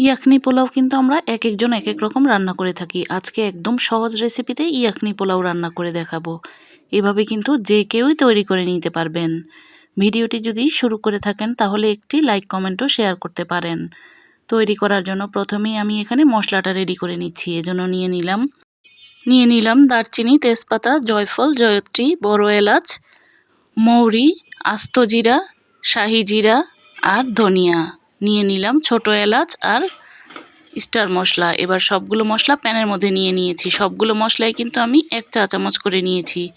ইয়াখনি পোলাও কিন্তু আমরা এক একজন এক এক রকম রান্না করে থাকি। আজকে একদম সহজ রেসিপিতে ইয়াখনি পোলাও রান্না করে দেখাবো। এভাবে কিন্তু যে কেউই তৈরি করে নিতে পারবেন। ভিডিওটি যদি শুরু করে থাকেন, তাহলে একটি লাইক কমেন্টও শেয়ার করতে পারেন। তৈরি করার জন্য প্রথমেই আমি এখানে মশলাটা রেডি করে নিচ্ছি। এজন্য নিয়ে নিলাম। নিয়ে নিলাম দারচিনি, তেজপাতা, জয়ফল, জয়ত্রী, বড় এলাচ, মৌরি, আস্ত জিরা, শাহি জিরা আর ধনিয়া। নিয়ে নিলাম ছোট এলাচ আর স্টার মশলা। এবার সবগুলো মশলা প্যানের মধ্যে নিয়ে নিয়েছি। সবগুলো মশলাই কিন্তু আমি এক চা চামচ করে নিয়েছি।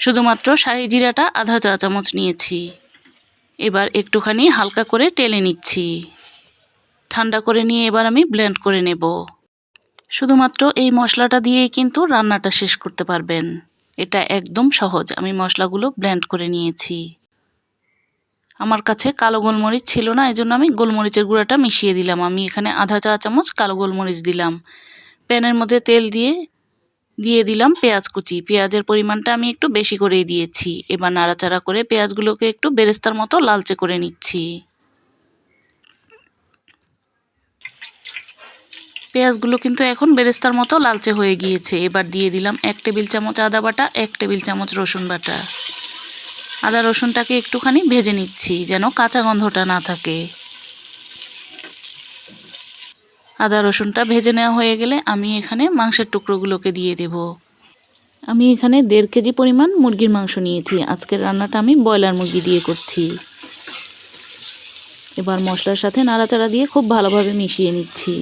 শুধুমাত্র শাহি জিরাটা আধা চা চামচ নিয়েছি। এবার একটুখানি হালকা করে টেলে নিচ্ছি। ঠান্ডা করে নিয়ে এবার আমি ব্লেন্ড করে নেব। শুধুমাত্র এই মশলাটা দিয়েই কিন্তু রান্নাটা শেষ করতে পারবেন। এটা একদম সহজ। আমি মশলাগুলো ব্লেন্ড করে নিয়েছি। আমার কাছে কালো গোলমরিচ ছিল না, এজন্য আমি গোলমরিচের গুঁড়াটা মিশিয়ে দিলাম। আমি এখানে আধা চা চামচ কালো গোলমরিচ দিলাম। প্যানের মধ্যে তেল দিয়ে দিয়ে দিলাম পেঁয়াজ কুচি। পেঁয়াজের পরিমাণটা আমি একটু বেশি করেই দিয়েছি। এবার নাড়াচাড়া করে পেঁয়াজগুলোকে একটু বেরেস্তার মতো লালচে করে নিচ্ছি। পেঁয়াজগুলো কিন্তু এখন বেরেস্তার মতো লালচে হয়ে গিয়েছে। এবার দিয়ে দিলাম এক টেবিল চামচ আদা বাটা, এক টেবিল চামচ রসুন বাটা। আদা রসুনটাকে একটুখানি ভেজে নিচ্ছি যেন কাঁচা গন্ধটা না থাকে। আদা রসুনটা ভেজে নেওয়া হয়ে গেলে আমি এখানে মাংসের টুকরোগুলোকে দিয়ে দেব। আমি এখানে দেড় কেজি পরিমাণ মুরগির মাংস নিয়েছি। আজকের রান্নাটা আমি ব্রয়লার মুরগি দিয়ে করছি। এবার মশলার সাথে নাড়াচাড়া দিয়ে খুব ভালোভাবে মিশিয়ে নিচ্ছি।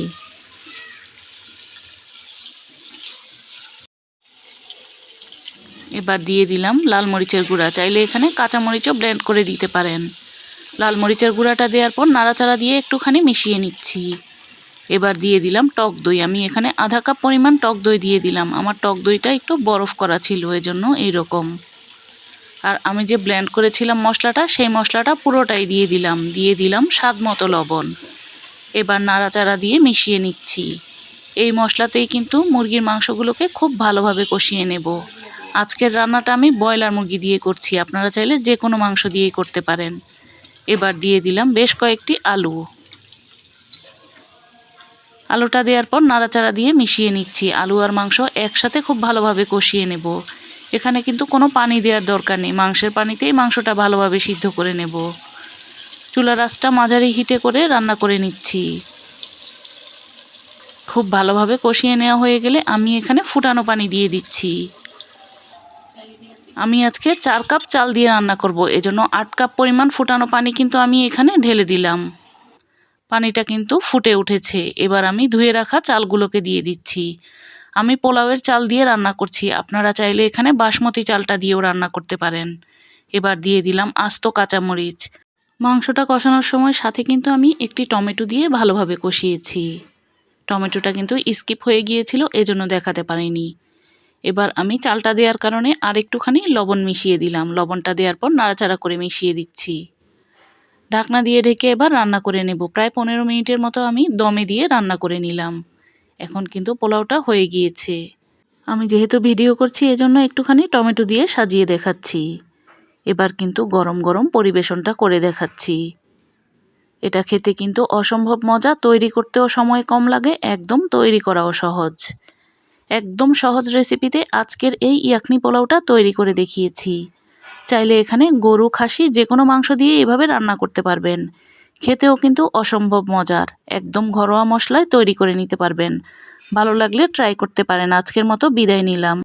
এবার দিয়ে দিলাম লাল মরিচের গুঁড়া। চাইলে এখানে কাঁচা মরিচও ব্লেন্ড করে দিতে পারেন। লাল মরিচের গুঁড়াটা দেওয়ার পর নাড়াচাড়া দিয়ে একটুখানি মিশিয়ে নিচ্ছি। এবার দিয়ে দিলাম টক দই। আমি এখানে আধা কাপ পরিমাণ টক দই দিয়ে দিলাম। আমার টক দইটা একটু বরফ করা ছিল, এজন্য এইরকম। আর আমি যে ব্লেন্ড করেছিলাম মশলাটা, সেই মশলাটা পুরোটাই দিয়ে দিলাম। দিয়ে দিলাম স্বাদ মতো লবণ। এবার নাড়াচাড়া দিয়ে মিশিয়ে নিচ্ছি। এই মশলাতেই কিন্তু মুরগির মাংসগুলোকে খুব ভালোভাবে কষিয়ে নেব। আজকের রান্নাটা আমি ব্রয়লার মুরগি দিয়ে করছি। আপনারা চাইলে যে কোনো মাংস দিয়েই করতে পারেন। এবার দিয়ে দিলাম বেশ কয়েকটি আলু। আলুটা দেওয়ার পর নাড়াচাড়া দিয়ে মিশিয়ে নিচ্ছি। আলু আর মাংস একসাথে খুব ভালোভাবে কষিয়ে নেব। এখানে কিন্তু কোনো পানি দেওয়ার দরকার নেই। মাংসের পানিতেই মাংসটা ভালোভাবে সিদ্ধ করে নেব। চুলা রাসটা মাঝারি হিটে করে রান্না করে নিচ্ছি। খুব ভালোভাবে কষিয়ে নেওয়া হয়ে গেলে আমি এখানে ফুটানো পানি দিয়ে দিচ্ছি। আমি আজকে চার কাপ চাল দিয়ে রান্না করব। এজন্য আট কাপ পরিমাণ ফুটানো পানি কিন্তু আমি এখানে ঢেলে দিলাম। পানিটা কিন্তু ফুটে উঠেছে। এবার আমি ধুয়ে রাখা চালগুলোকে দিয়ে দিচ্ছি। আমি পোলাওয়ের চাল দিয়ে রান্না করছি। আপনারা চাইলে এখানে বাসমতি চালটা দিয়েও রান্না করতে পারেন। এবার দিয়ে দিলাম আস্ত কাঁচামরিচ। মাংসটা কষানোর সময় সাথে কিন্তু আমি একটি টমেটো দিয়ে ভালোভাবে কষিয়েছি। টমেটোটা কিন্তু স্কিপ হয়ে গিয়েছিল, এজন্য দেখাতে পারিনি। এবার আমি চালটা দেওয়ার কারণে আর একটুখানি লবণ মিশিয়ে দিলাম। লবণটা দেওয়ার পর নাড়াচাড়া করে মিশিয়ে দিচ্ছি। ঢাকনা দিয়ে ঢেকে এবার রান্না করে নেব। প্রায় পনেরো মিনিটের মতো আমি দমে দিয়ে রান্না করে নিলাম। এখন কিন্তু পোলাওটা হয়ে গিয়েছে। আমি যেহেতু ভিডিও করছি, এজন্য একটুখানি টমেটো দিয়ে সাজিয়ে দেখাচ্ছি। এবার কিন্তু গরম গরম পরিবেশনটা করে দেখাচ্ছি। এটা খেতে কিন্তু অসম্ভব মজা। তৈরি করতেও সময় কম লাগে, একদম তৈরি করাও সহজ। একদম সহজ রেসিপিতে আজকের এই ইয়াকনি পোলাওটা তৈরি করে দেখিয়েছি। চাইলে এখানে গরু, খাসি যে কোনো মাংস দিয়ে এভাবে রান্না করতে পারবেন। খেতেও কিন্তু অসম্ভব মজার। একদম ঘরোয়া মশলায় তৈরি করে নিতে পারবেন। ভালো লাগলে ট্রাই করতে পারেন। আজকের মতো বিদায় নিলাম।